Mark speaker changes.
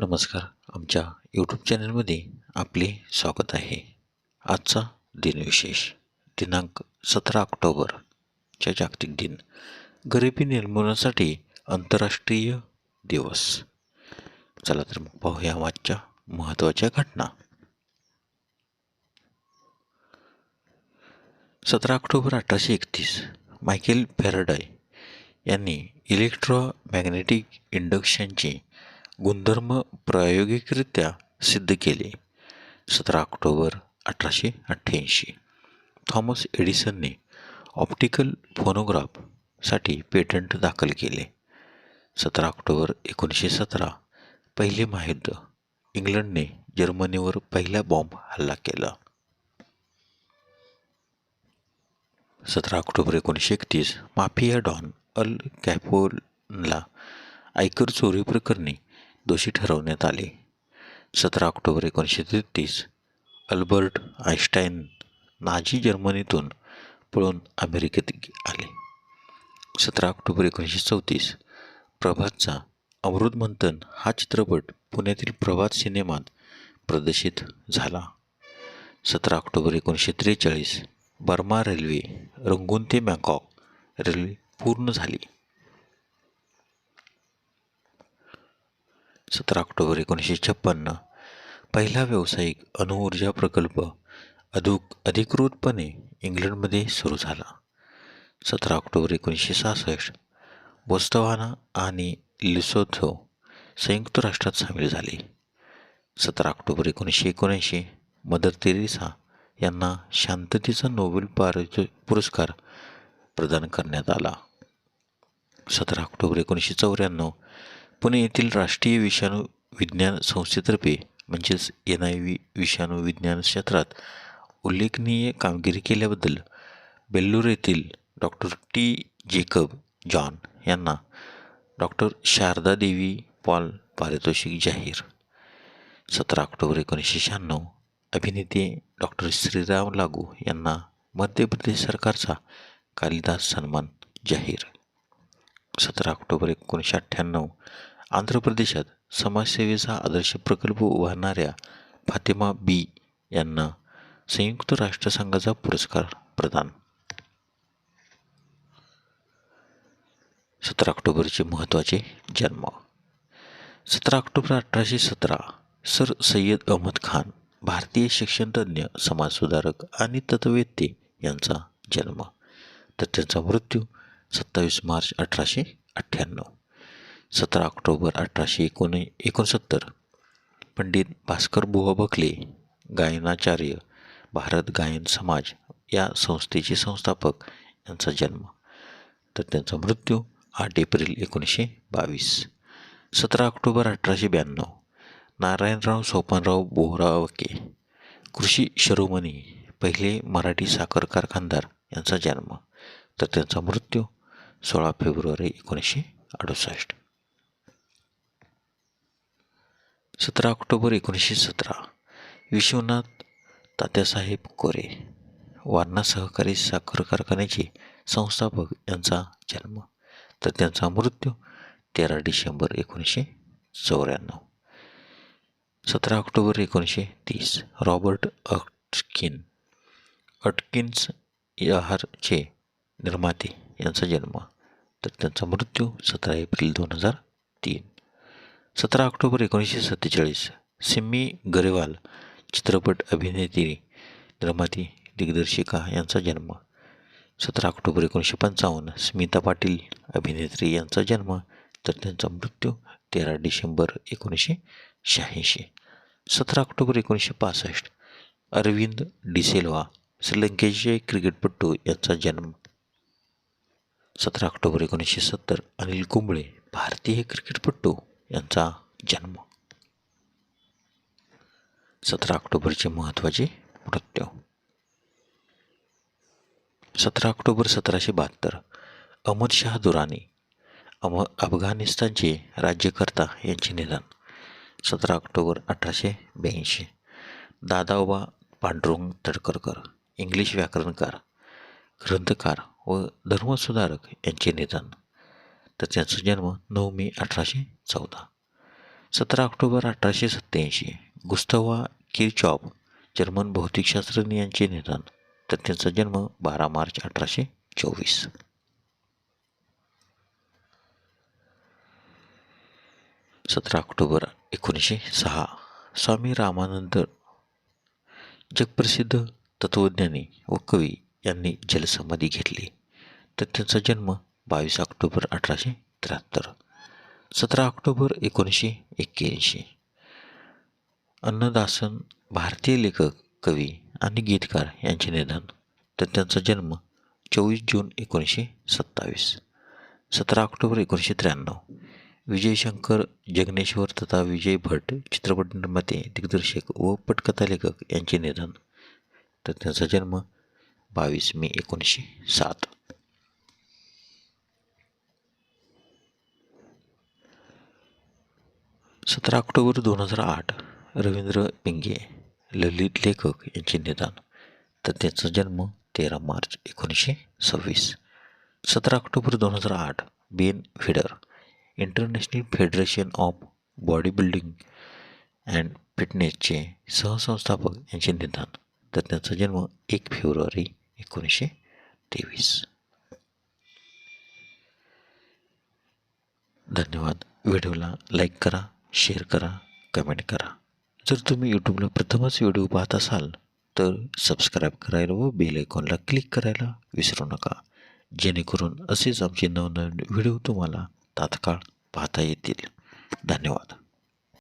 Speaker 1: नमस्कार. आमच्या यूट्यूब चॅनलमध्ये आपले स्वागत आहे. आजचा दिनविशेष दिनांक सतरा ऑक्टोबरच्या जागतिक दिन गरिबी निर्मूलनासाठी आंतरराष्ट्रीय दिवस. चला तर मग पाहूया आजच्या महत्त्वाच्या घटना. सतरा ऑक्टोबर अठराशे एकतीस मायकेल फेरडाय यांनी इलेक्ट्रोमॅग्नेटिक इंडक्शनचे गुणधर्म प्रायोगिकरित्या सिद्ध केले. सतरा ऑक्टोबर अठराशे अठ्ठ्याऐंशी. थॉमस एडिसनने ऑप्टिकल फोनोग्राफसाठी पेटंट दाखल केले. सतरा ऑक्टोबर एकोणीसशे सतरा पहिले महायुद्ध इंग्लंडने जर्मनीवर पहिला बॉम्ब हल्ला केला. सतरा ऑक्टोबर एकोणीसशे एकतीस माफिया डॉन अल कॅपोलला आयकर चोरी प्रकरणी दोषी ठरवण्यात आले. सतरा ऑक्टोबर एकोणीसशे तेहतीस अल्बर्ट आईन्स्टाईन नाझी जर्मनीतून पळून अमेरिकेत आले. सतरा ऑक्टोबर एकोणीसशे चौतीस प्रभातचा अमृत मंथन हा चित्रपट पुण्यातील प्रभात सिनेमात प्रदर्शित झाला. सतरा ऑक्टोबर एकोणीसशे त्रेचाळीस बर्मा रेल्वे रंगून ते मॅकॉक रेल्वे पूर्ण झाली. सतरा ऑक्टोबर एकोणीसशे छप्पन्न. पहिला व्यावसायिक अणुऊर्जा प्रकल्प अधिक अधिकृतपणे इंग्लंडमध्ये सुरू झाला. सतरा ऑक्टोबर एकोणीसशे सहासष्ट बोस्तवाना आणि लिसोथो संयुक्त राष्ट्रात सामील झाले. सतरा ऑक्टोबर एकोणीसशे एकोणऐंशी मदर तेरेसा यांना शांततेचा नोबेल पारितो पुरस्कार प्रदान करण्यात आला. सतरा ऑक्टोबर एकोणीसशे चौऱ्याण्णव पुणे येथील राष्ट्रीय विषाणू विज्ञान संस्थेतर्फे म्हणजेच एन आय व्ही विषाणू विज्ञान क्षेत्रात उल्लेखनीय कामगिरी केल्याबद्दल बेल्लूर येथील डॉक्टर टी. जेकब जॉन यांना डॉक्टर शारदा देवी पॉल पारितोषिक जाहीर. सतरा ऑक्टोबर एकोणीसशे शहाण्णव अभिनेते डॉक्टर श्रीराम लागू यांना मध्य प्रदेश सरकारचा कालिदास सन्मान जाहीर. सतरा ऑक्टोबर एकोणीसशे अठ्ठ्याण्णव. आंध्र प्रदेशात समाजसेवेचा आदर्श प्रकल्प उभारणाऱ्या फातिमा बी यांना संयुक्त राष्ट्रसंघाचा पुरस्कार प्रदान. सतरा ऑक्टोबरचे महत्त्वाचे जन्म. सतरा ऑक्टोबर अठराशे सतरा सर सय्यद अहमद खान भारतीय शिक्षणतज्ज्ञ समाजसुधारक आणि तत्ववेत्ते यांचा जन्म. तर त्यांचा मृत्यू सत्तावीस मार्च अठराशे अठ्ठ्याण्णव. सतरा ऑक्टोबर अठराशे एकोणी एकोणसत्तर. पंडित भास्कर बुवा बखले गायनाचार्य भारत गायन समाज या संस्थेचे संस्थापक यांचा जन्म. तर त्यांचा मृत्यू आठ एप्रिल एकोणीसशे बावीस. सतरा ऑक्टोबर अठराशे ब्याण्णव. नारायणराव सोपानराव बोहरावके. कृषी शिरोमणी पहिले मराठी साखर कारखानदार यांचा जन्म. तर त्यांचा मृत्यू सोळा फेब्रुवारी एकोणीसशे अडुसष्ट. सतरा ऑक्टोबर एकोणीसशे सतरा. विश्वनाथ तात्यासाहेब कोरे वारणा सहकारी साखर कारखान्याचे संस्थापक यांचा जन्म. तर त्यांचा मृत्यू तेरा डिसेंबर एकोणीसशे चौऱ्याण्णव. सतरा ऑक्टोबर एकोणीसशे तीस. रॉबर्ट अटकिन. अटकिन्स याहारचे निर्माते. यांचा जन्म तर त्यांचा मृत्यू सतरा एप्रिल दोन हजार तीन. सतरा ऑक्टोबर एकोणीसशे सत्तेचाळीस. सिम्मी गरेवाल चित्रपट अभिनेत्री निर्माती दिग्दर्शिका यांचा जन्म. सतरा ऑक्टोबर एकोणीसशे पंचावन्न. स्मिता पाटील अभिनेत्री यांचा जन्म. तर त्यांचा मृत्यू तेरा डिसेंबर एकोणीसशे शहाऐंशी. सतरा ऑक्टोबर एकोणीसशे पासष्ट. अरविंद डिसेल्वा श्रीलंकेचे क्रिकेटपटू यांचा जन्म. सतरा ऑक्टोबर एकोणीसशे सत्तर अनिल कुंबळे भारतीय क्रिकेटपटू यांचा जन्म. सतरा ऑक्टोबरचे महत्त्वाचे मृत्यू. सतरा ऑक्टोबर सतराशे बहात्तर अहमद शाह दुरानी अम अफगाणिस्तानचे राज्यकर्ता यांचे निधन. सतरा ऑक्टोबर अठराशे ब्याऐंशी दादाबा पांडुरंग तडकरकर इंग्लिश व्याकरणकार ग्रंथकार व धर्मसुधारक यांचे निधन. तर त्यांचा जन्म नऊ मे अठराशे चौदा. सतरा ऑक्टोबर अठराशे सत्त्याऐंशी गुस्तवा किरचॉप जर्मन भौतिकशास्त्रज्ञ यांचे निधन. तर त्यांचा जन्म बारा मार्च अठराशे चोवीस. सतरा ऑक्टोबर एकोणीसशे सहा स्वामी रामानंद जगप्रसिद्ध तत्त्वज्ञानी व कवी यांनी जलसमाधी घेतली. तर त्यांचा जन्म बावीस ऑक्टोबर अठराशे त्र्याहत्तर सतरा ऑक्टोबर एकोणीसशे एक्क्याऐंशी. अन्नदासन भारतीय लेखक कवी आणि गीतकार यांचे निधन. तर त्यांचा जन्म चोवीस जून एकोणीसशे सत्तावीस सतरा ऑक्टोबर एकोणीसशे त्र्याण्णव. विजयशंकर जगनेश्वर तथा विजय भट चित्रपट निर्माते दिग्दर्शक व पटकथा लेखक यांचे निधन. तर त्यांचा जन्म बावीस मे एकोणीसशे सात. सतरा ऑक्टोबर दोन हजार आठ रवींद्र पिंगे ललित लेखक यांचे निधन. तर त्यांचा जन्म तेरा मार्च एकोणीसशे सव्वीस. सतरा ऑक्टोबर दोन हजार आठ Ben Weider International Federation of Bodybuilding and फिटनेसचे सहसंस्थापक यांचे निदान तर त्यांचा जन्म एक फेब्रुवारी एकोणीसशे तेवीस. धन्यवाद. व्हिडिओला लाईक करा शेअर करा कमेंट करा. जर तुम्ही यूट्यूबला प्रथमच व्हिडिओ पाहत असाल तर सबस्क्राईब करायला व बेल आयकॉनला क्लिक करायला विसरू नका. जेणेकरून असेच आमचे नवनवीन व्हिडिओ तुम्हाला तात्काळ पाहता येतील. धन्यवाद.